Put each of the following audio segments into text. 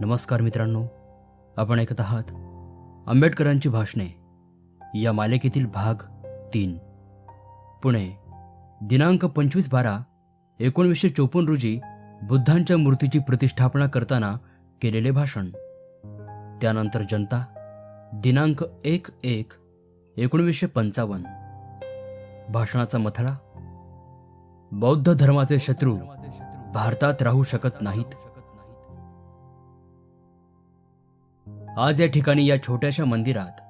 नमस्कार मित्रांनो आपण ऐकत आहात आंबेडकरांची भाषणे. या मालिकेतील भाग तीन. पुणे. दिनांक पंचवीस बारा एकोणीसशे चोपन्न रोजी बुद्धांच्या मूर्तीची प्रतिष्ठापना करताना केलेले भाषण. त्यानंतर जनता दिनांक एक एक एकोणीसशे पंचावन्न. भाषणाचा मथळा. बौद्ध धर्माचे शत्रू भारतात राहू शकत नाहीत. आज या ठिकाणी या छोट्याशा मंदिरात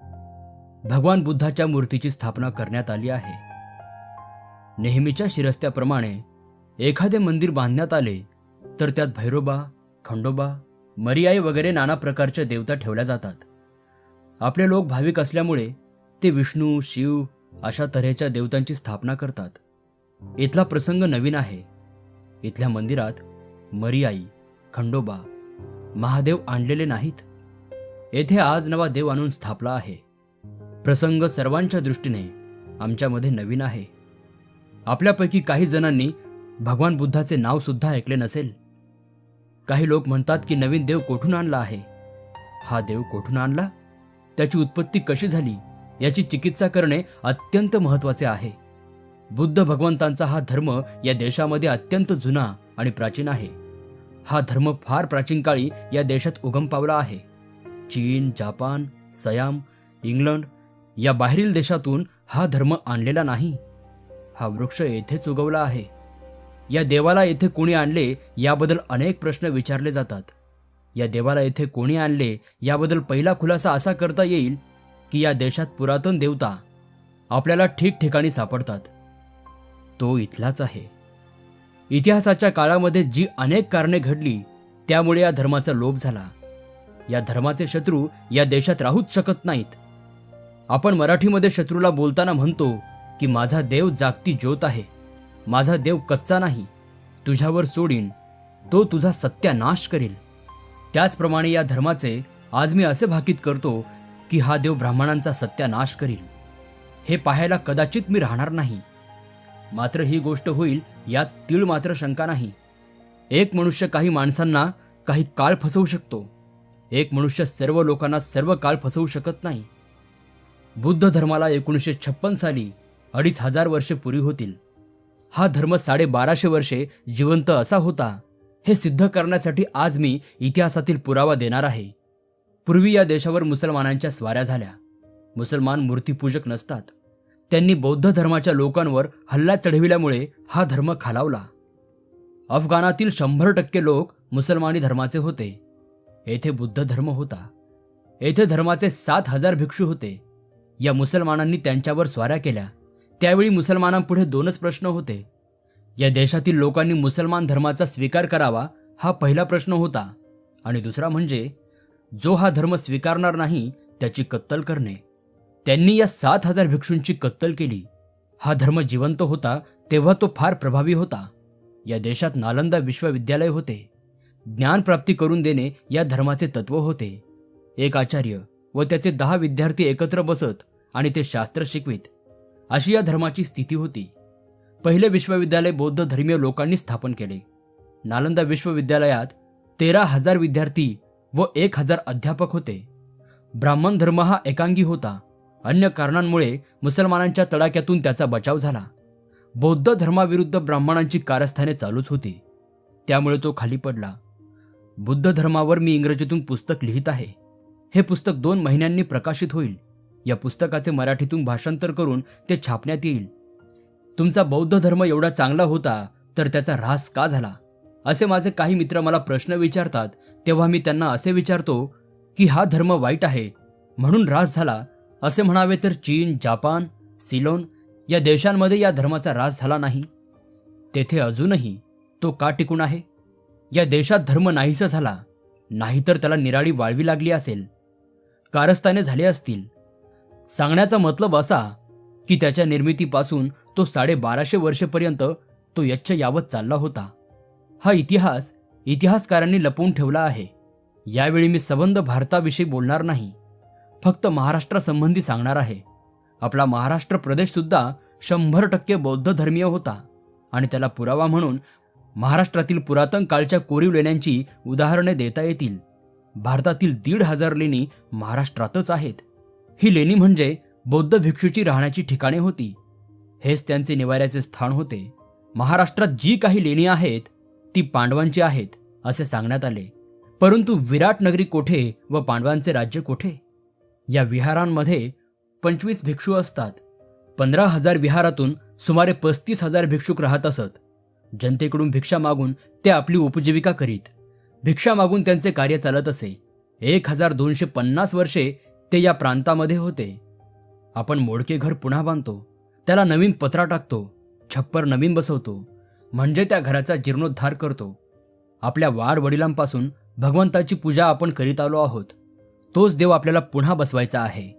भगवान बुद्धाच्या मूर्तीची स्थापना करण्यात आली आहे. नेहमीच्या शिरस्त्याप्रमाणे एखादे मंदिर बांधण्यात आले तर त्यात भैरोबा खंडोबा मरियाई वगैरे नाना प्रकारच्या देवता ठेवल्या जातात. आपले लोक भाविक असल्यामुळे ते विष्णू शिव अशा तऱ्हेच्या देवतांची स्थापना करतात. इथला प्रसंग नवीन आहे. इथल्या मंदिरात मरियाई खंडोबा महादेव आणलेले नाहीत. येथे आज नवा देव आणून स्थापला आहे. प्रसंग सर्वांच्या दृष्टीने आमच्यामध्ये नवीन आहे. आपल्यापैकी काही जणांनी भगवान बुद्धाचे नाव सुद्धा ऐकले नसेल. काही लोक म्हणतात की नवीन देव कोठून आणला आहे? हा देव कोठून आणला? त्याची उत्पत्ती कशी झाली? याची चिकित्सा करणे अत्यंत महत्त्वाचे आहे. बुद्ध भगवंतांचा हा धर्म या देशामध्ये अत्यंत जुना आणि प्राचीन आहे. हा धर्म फार प्राचीन काळी या देशात उगम पावला आहे. चीन जापान सयाम इंग्लंड या बाहेरील देशातून हा धर्म आणलेला नाही. हा वृक्ष येथेच उगवला आहे. या देवाला येथे कोणी आणले याबद्दल अनेक प्रश्न विचारले जातात. या देवाला येथे कोणी आणले याबद्दल पहिला खुलासा असा करता येईल की या देशात पुरातन देवता आपल्याला ठिकठिकाणी सापडतात. तो इथलाच आहे. इतिहासाच्या काळामध्ये जी अनेक कारणे घडली त्यामुळे या धर्माचा लोप झाला. या धर्माचे शत्रू या देशात राहूच शकत नाहीत. आपण मराठीमध्ये शत्रूला बोलताना म्हणतो की माझा देव जागती ज्योत आहे. माझा देव कच्चा नाही. तुझ्यावर सोडीन. तो तुझा सत्यानाश करील. त्याचप्रमाणे या धर्माचे आज मी असे भाकीत करतो की हा देव ब्राह्मणांचा सत्यानाश करील. हे पाहायला कदाचित मी राहणार नाही. मात्र ही गोष्ट होईल यात तीळ मात्र शंका नाही. एक मनुष्य काही माणसांना काही काळ फसवू शकतो. एक मनुष्य सर्व लोकांना सर्व काळ फसवू शकत नाही. बुद्ध धर्माला एकोणीसशे छप्पन साली अडीच हजार वर्षे पुरी होतील. हा धर्म साडेबाराशे वर्षे जिवंत असा होता. हे सिद्ध करण्यासाठी आज मी इतिहासातील पुरावा देणार आहे. पूर्वी या देशावर मुसलमानांच्या स्वाऱ्या झाल्या. मुसलमान मूर्तीपूजक नसतात. त्यांनी बौद्ध धर्माच्या लोकांवर हल्ला चढविल्यामुळे हा धर्म खालावला. अफगाणातील शंभर टक्के लोक मुसलमानी धर्माचे होते. येथे बुद्ध धर्म होता. येथे धर्माचे सात हजार भिक्षू होते. या मुसलमानांनी त्यांच्यावर स्वाऱ्या केल्या. त्यावेळी मुसलमानांपुढे दोनच प्रश्न होते. या देशातील लोकांनी मुसलमान धर्माचा स्वीकार करावा हा पहिला प्रश्न होता. आणि दुसरा म्हणजे जो हा धर्म स्वीकारणार नाही त्याची कत्तल करणे. त्यांनी या सात हजार भिक्षूंची कत्तल केली. हा धर्म जिवंत होता तेव्हा तो फार प्रभावी होता. या देशात नालंदा विश्वविद्यालय होते. ज्ञानप्राप्ती करून देणे या धर्माचे तत्व होते. एक आचार्य व त्याचे दहा विद्यार्थी एकत्र बसत आणि ते शास्त्र शिकवित. अशी या धर्माची स्थिती होती. पहिले विश्वविद्यालय बौद्ध धर्मीय लोकांनी स्थापन केले. नालंदा विश्वविद्यालयात तेरा हजार विद्यार्थी व एक हजार अध्यापक होते. ब्राह्मण धर्म हा एकांगी होता. अन्य कारणांमुळे मुसलमानांच्या तडाक्यातून त्याचा बचाव झाला. बौद्ध धर्माविरुद्ध ब्राह्मणांची कारस्थाने चालूच होती. त्यामुळे तो खाली पडला. बुद्ध धर्मावर मी इंग्रजीतून पुस्तक लिहित आहे. हे पुस्तक दोन महिन्यांनी प्रकाशित होईल. या पुस्तकाचे मराठीतून भाषांतर करून ते छापण्यात येईल. तुमचा बौद्ध धर्म एवढा चांगला होता तर त्याचा ऱ्हास का झाला? असे माझे काही मित्र मला प्रश्न विचारतात तेव्हा मी त्यांना असे विचारतो की हा धर्म वाईट आहे म्हणून ऱ्हास झाला. असे म्हणावे तर चीन जापान सिलोन या देशांमध्ये या धर्माचा ऱ्हास झाला नाही. तेथे अजूनही तो का टिकून आहे? या देशात धर्म नाहीसा झाला नाहीतर त्याला निराळी वाळवी लागली असेल. कारस्थाने झाले असतील. सांगण्याचा मतलब असा की त्याच्या निर्मितीपासून तो साडेबाराशे वर्षेपर्यंत तो यच्छ यावत चालला होता. हा इतिहास इतिहासकारांनी लपवून ठेवला आहे. यावेळी मी सबंध भारताविषयी बोलणार नाही. फक्त महाराष्ट्रासंबंधी सांगणार आहे. आपला महाराष्ट्र प्रदेश सुद्धा शंभर टक्के बौद्ध धर्मीय होता आणि त्याला पुरावा म्हणून महाराष्ट्रातील पुरातन काळच्या कोरीव लेण्यांची उदाहरणे देता येतील. भारतातील दीड हजार लेणी महाराष्ट्रातच आहेत. ही लेणी म्हणजे बौद्ध भिक्षूची राहण्याची ठिकाणे होती. हेच त्यांचे निवाऱ्याचे स्थान होते. महाराष्ट्रात जी काही लेणी आहेत ती पांडवांची आहेत असे सांगण्यात आले. परंतु विराट नगरी कोठे व पांडवांचे राज्य कोठे? या विहारांमध्ये पंचवीस भिक्षू असतात. पंधरा हजार विहारातून सुमारे पस्तीस हजार भिक्षुक राहत असत. जनतेकडून भिक्षा मागून ते आपली उपजीविका करीत. भिक्षा मागून त्यांचे कार्य चालत असे. एक हजार दोनशे पन्नास वर्षे ते या प्रांतामध्ये होते. आपण मोडके घर पुन्हा बांधतो. त्याला नवीन पत्रा टाकतो. छप्पर नवीन बसवतो. म्हणजे त्या घराचा जीर्णोद्धार करतो. आपल्या वाड वडिलांपासून भगवंताची पूजा आपण करीत आलो आहोत. तोच देव आपल्याला पुन्हा बसवायचा आहे.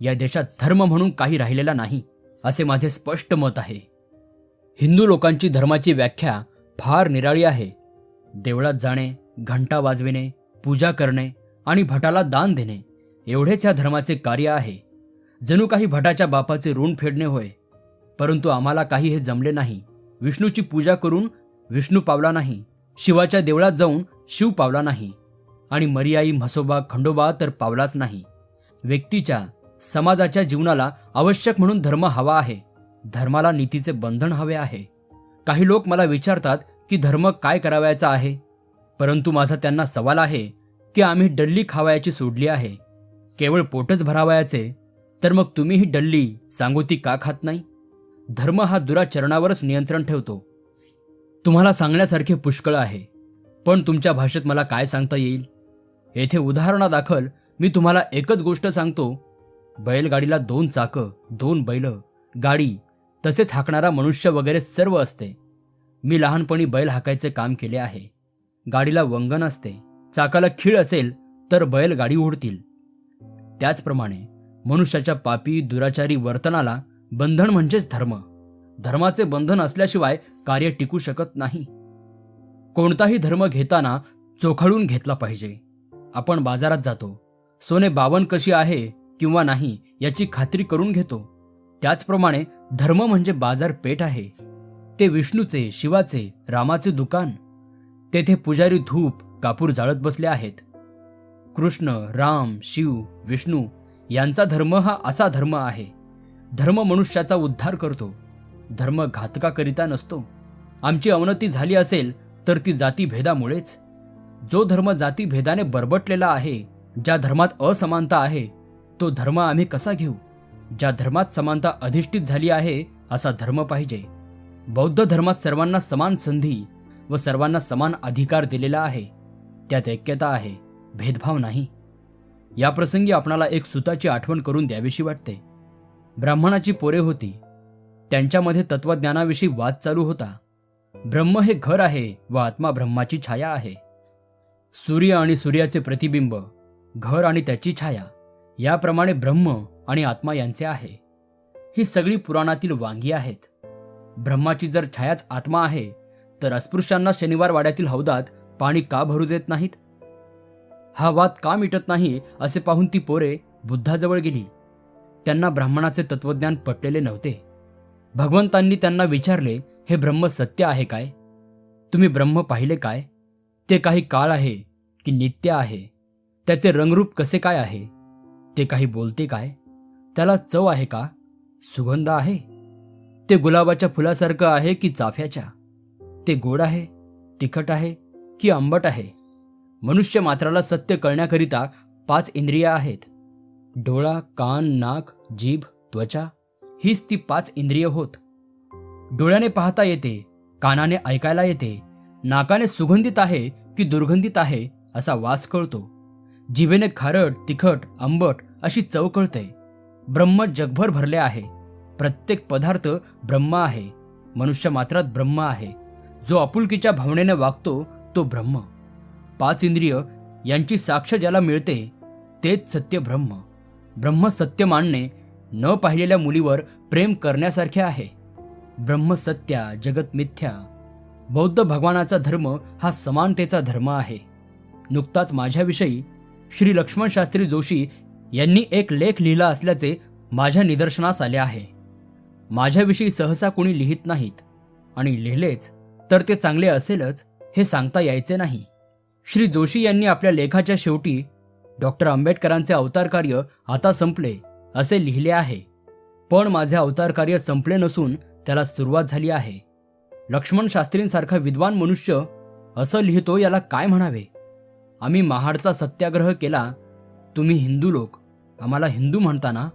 या देशात धर्म म्हणून काही राहिलेला नाही असे माझे स्पष्ट मत आहे. हिंदू लोकांची धर्माची व्याख्या फार निराळी आहे. देवळात जाणे घंटा वाजविणे पूजा करणे आणि भटाला दान देणे एवढेच या धर्माचे कार्य आहे. जणू काही भटाच्या बापाचे ऋण फेडणे होय परंतु आम्हाला काही हे जमले नाही. विष्णूची पूजा करून विष्णू पावला नाही शिवाच्या देवळात जाऊन शिव पावला नाही. आणि मर्याई म्हसोबा खंडोबा तर पावलाच नाही. व्यक्तीच्या समाजाच्या जीवनाला आवश्यक म्हणून धर्म हवा आहे. धर्माला नीतीचे बंधन हवे आहे. काही लोक मला विचारतात की धर्म काय करावयाचा आहे? परंतु माझा त्यांना सवाल आहे की आम्ही डल्ली खावायची सोडली आहे. केवळ पोटच भरावयाचे तर मग तुम्ही ही डल्ली सांगोती का खात नाही? धर्म हा दुराचरणावरच नियंत्रण ठेवतो. तुम्हाला सांगण्यासारखे पुष्कळ आहे पण तुमच्या भाषेत मला काय सांगता येईल? येथे उदाहरणादाखल मी तुम्हाला एकच गोष्ट सांगतो. बैलगाडीला दोन चाकं दोन बैल गाडी तसेच हाकणारा मनुष्य वगैरे सर्व असते. मी लहानपणी बैल हाकायचे काम केले आहे. गाडीला वंगण असते. चाकाला खीळ असेल तर बैल गाडी उडतील त्याचप्रमाणे मनुष्याच्या पापी दुराचारी वर्तनाला बंधन म्हणजेच धर्म. धर्माचे बंधन असल्याशिवाय कार्य टिकू शकत नाही. कोणताही धर्म घेताना चोखाळून घेतला पाहिजे. आपण बाजारात जातो. सोने बावन कशी आहे किंवा नाही याची खात्री करून घेतो. त्याचप्रमाणे धर्म म्हणजे बाजारपेठ आहे. ते विष्णूचे शिवाचे रामाचे दुकान. तेथे पुजारी धूप कापूर जाळत बसले आहेत. कृष्ण राम शिव विष्णू यांचा धर्म हा असा धर्म आहे. धर्म मनुष्याचा उद्धार करतो. धर्म घातकाकरिता नसतो. आमची अवनती झाली असेल तर ती जातीभेदामुळेच. जो धर्म जातीभेदाने बरबटलेला आहे ज्या धर्मात असमानता आहे तो धर्म आम्ही कसा घेऊ? ज्या धर्मात समानता अधिष्ठित झाली आहे असा धर्म पाहिजे. बौद्ध धर्मात सर्वांना समान संधी व सर्वांना समान अधिकार दिलेला आहे. त्यात ऐक्यता आहे भेदभाव नाही. या प्रसंगी आपणाला एक सुताची आठवण करून द्यावीशी वाटते. ब्राह्मणाची पोरे होती. त्यांच्यामध्ये तत्वज्ञानाविषयी वाद चालू होता. ब्रह्म हे घर आहे व आत्मा ब्रह्माची छाया आहे. सूर्य आणि सूर्याचे प्रतिबिंब घर आणि त्याची छाया. याप्रमाणे ब्रह्म आणि आत्मा यांचे आहे. ही सगळी पुराणातील वांगी आहेत. ब्रह्माची जर छायाच आत्मा आहे तर अस्पृश्यांना शनिवार वाड्यातील हौदात पाणी का भरू देत नाहीत? हा वाद का मिटत नाही असे पाहून ती पोरे बुद्धाजवळ गेली. त्यांना ब्राह्मणाचे तत्वज्ञान पटलेले नव्हते. भगवंतांनी त्यांना विचारले हे ब्रह्म सत्य आहे काय? तुम्ही ब्रह्म पाहिले काय? ते काही काळ आहे की नित्य आहे? त्याचे रंगरूप कसे काय आहे? ते काही बोलते काय? त्याला चव आहे का? सुगंध आहे? ते गुलाबाच्या फुलासारखं आहे की चाफ्याच्या? ते गोड आहे तिखट आहे की आंबट आहे? मनुष्य मात्राला सत्य कळण्याकरिता पाच इंद्रिय आहेत. डोळा कान नाक जीभ त्वचा हीच ती पाच इंद्रिय होत. डोळ्याने पाहता येते कानाने ऐकायला येते नाकाने सुगंधित आहे की दुर्गंधित आहे असा वास कळतो. जिभेने खारट तिखट आंबट अशी चव कळते. ब्रह्म जगभर भरले आहे. प्रत्येक पदार्थ ब्रह्म आहे. मनुष्य मात्रात ब्रह्म आहे. जो आपुलकीच्या भावनेने वागतो तो ब्रह्म. पाच इंद्रिय यांची साक्ष ज्याला मिळते तेच सत्य ब्रह्म. ब्रह्म सत्य मानणे न पाहिलेल्या मुलीवर प्रेम करण्यासारखे आहे. ब्रह्म सत्या जगत मिथ्या. बौद्ध भगवानाचा धर्म हा समानतेचा धर्म आहे. नुकताच माझ्याविषयी श्री लक्ष्मण शास्त्री जोशी यांनी एक लेख लिहिला असल्याचे माझ्या निदर्शनास आले आहे. माझ्याविषयी सहसा कोणी लिहित नाहीत आणि लिहिलेच तर ते चांगले असेलच हे सांगता यायचे नाही. श्री जोशी यांनी आपल्या लेखाच्या शेवटी डॉक्टर आंबेडकरांचे अवतार कार्य आता संपले असे लिहिले आहे. पण माझे अवतार कार्य संपले नसून त्याला सुरुवात झाली आहे. लक्ष्मण शास्त्रींसारखा विद्वान मनुष्य असं लिहितो याला काय म्हणावे? आम्ही महाडचा सत्याग्रह केला. तुम्ही हिंदू लोक. आम्हाला हिंदू म्हणता ना?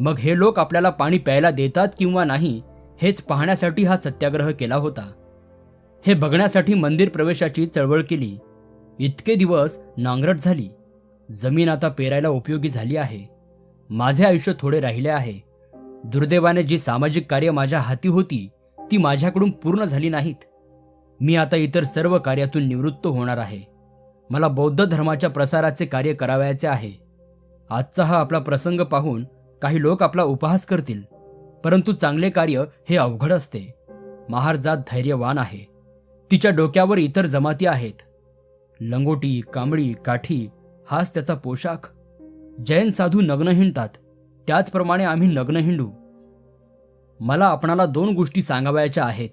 मग हे लोक आपल्याला पाणी प्यायला देतात किंवा नाही हेच पाहण्यासाठी हा सत्याग्रह केला होता. हे बघण्यासाठी मंदिर प्रवेशाची चळवळ केली. इतके दिवस नांगरट झाली. जमीन आता पेरायला उपयोगी झाली आहे. माझे आयुष्य थोडे राहिले आहे. दुर्दैवाने जी सामाजिक कार्य माझ्या हाती होती ती माझ्याकडून पूर्ण झाली नाहीत. मी आता इतर सर्व कार्यातून निवृत्त होणार आहे. मला बौद्ध धर्माच्या प्रसाराचे कार्य करावयाचे आहे. आजचा हा आपला प्रसंग पाहून काही लोक आपला उपहास करतील परंतु चांगले कार्य हे अवघड असते. महार जात धैर्यवान आहे. तिच्या डोक्यावर इतर जमाती आहेत. लंगोटी कांबळी काठी हाच त्याचा पोशाख. जैन साधू नग्न हिंडतात. त्याचप्रमाणे आम्ही नग्न हिंडू. मला आपणाला दोन गोष्टी सांगावयाच्या आहेत.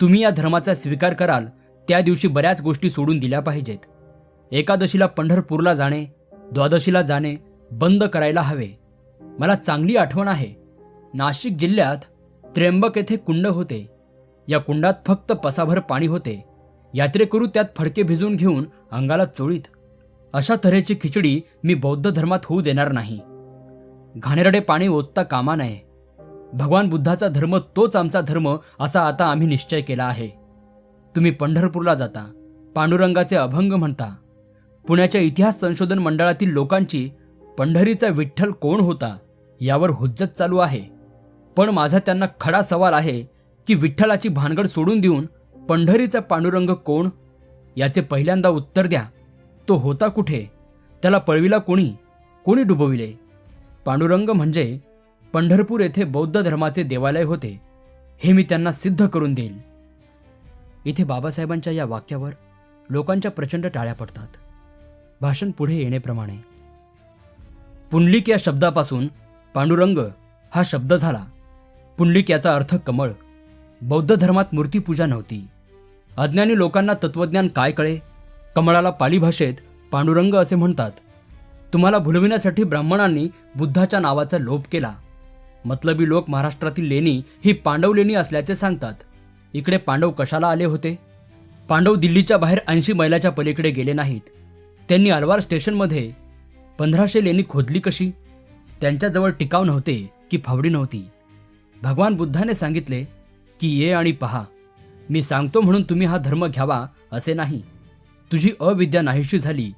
तुम्ही या धर्माचा स्वीकार कराल त्या दिवशी बऱ्याच गोष्टी सोडून दिल्या पाहिजेत. एकादशीला पंढरपूरला जाणे द्वादशीला जाणे बंद करायला हवे. मला चांगली आठवण आहे. नाशिक जिल्ह्यात त्र्यंबक येथे कुंड होते. या कुंडात फक्त पसाभर पाणी होते. यात्रेकरू त्यात फडके भिजवून घेऊन अंगाला चोळीत. अशा तऱ्हेची खिचडी मी बौद्ध धर्मात होऊ देणार नाही. घाणेरडे पाणी ओतता कामा नये. भगवान बुद्धाचा धर्म तोच आमचा धर्म असा आता आम्ही निश्चय केला आहे. तुम्ही पंढरपूरला जाता. पांडुरंगाचे अभंग म्हणता. पुण्याच्या इतिहास संशोधन मंडळातील लोकांची पंढरीचा विठ्ठल कोण होता यावर हुज्जत चालू आहे. पण माझा त्यांना खडा सवाल आहे की विठ्ठलाची भानगड सोडून देऊन पंढरीचा पांडुरंग कोण? याचे पहिल्यांदा उत्तर द्या. तो होता कुठे? त्याला पळविला कोणी? कोणी डुबविले? पांडुरंग म्हणजे पंढरपूर येथे बौद्ध धर्माचे देवालय होते. हे मी त्यांना सिद्ध करून देईल इथे बाबासाहेबांच्या या वाक्यावर लोकांच्या प्रचंड टाळ्या पडतात. भाषण पुढे येण्याप्रमाणे. पुंडलिक या शब्दापासून पांडुरंग हा शब्द झाला. पुंडलिक याचा अर्थ कमळ. बौद्ध धर्मात मूर्तीपूजा नव्हती. अज्ञानी लोकांना तत्वज्ञान काय कळे? कमळाला पाली भाषेत पांडुरंग असे म्हणतात तुम्हाला भुलविण्यासाठी ब्राह्मणांनी बुद्धाच्या नावाचा लोप केला. मतलबी लोक महाराष्ट्रातील लेणी ही पांडव लेणी असल्याचे सांगतात. इकडे पांडव कशाला आले होते? पांडव दिल्लीच्या बाहेर ऐंशी मैलाच्या पलीकडे गेले नाहीत. त्यांनी अलवार स्टेशनमध्ये पंधराशे लेणी खोदली कशी? त्यांच्याजवळ टिकाव नव्हते की फावडी नव्हती. भगवान बुद्धाने सांगितले की ये आणि पहा. मी सांगतो म्हणून तुम्ही हा धर्म घ्यावा असे नाही. तुझी अविद्या नाहीशी झाली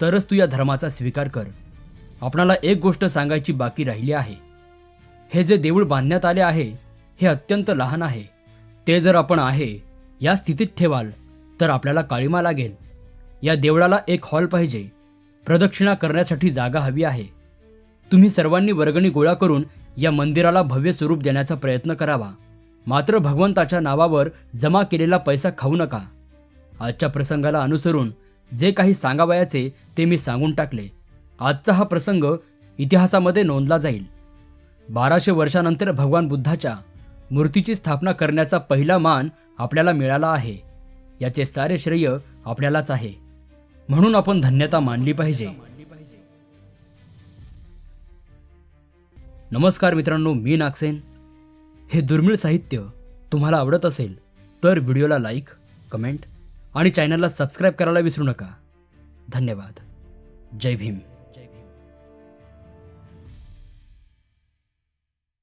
तरच तू या धर्माचा स्वीकार कर. आपणाला एक गोष्ट सांगायची बाकी राहिली आहे. हे जे देऊळ बांधण्यात आले आहे हे अत्यंत लहान आहे. ते जर आपण आहे या स्थितीत ठेवाल तर आपल्याला काळीमा लागेल. या देवळाला एक हॉल पाहिजे. प्रदक्षिणा करण्यासाठी जागा हवी आहे. तुम्ही सर्वांनी वर्गणी गोळा करून या मंदिराला भव्य स्वरूप देण्याचा प्रयत्न करावा. मात्र भगवंताच्या नावावर जमा केलेला पैसा खाऊ नका. आजच्या प्रसंगाला अनुसरून जे काही सांगावयाचे ते मी सांगून टाकले. आजचा हा प्रसंग इतिहासामध्ये नोंदला जाईल. बाराशे वर्षानंतर भगवान बुद्धाच्या मूर्तीची स्थापना करण्याचा पहिला मान आपल्याला मिळाला आहे. याचे सारे श्रेय आपल्यालाच आहे. म्हणून आपण धन्यता मानली पाहिजे. नमस्कार मित्रांनो मी नागसेन. हे दुर्मिळ साहित्य तुम्हाला आवडत असेल तर व्हिडिओला लाईक कमेंट आणि चॅनलला सबस्क्राईब करायला विसरू नका. धन्यवाद. जय भीम.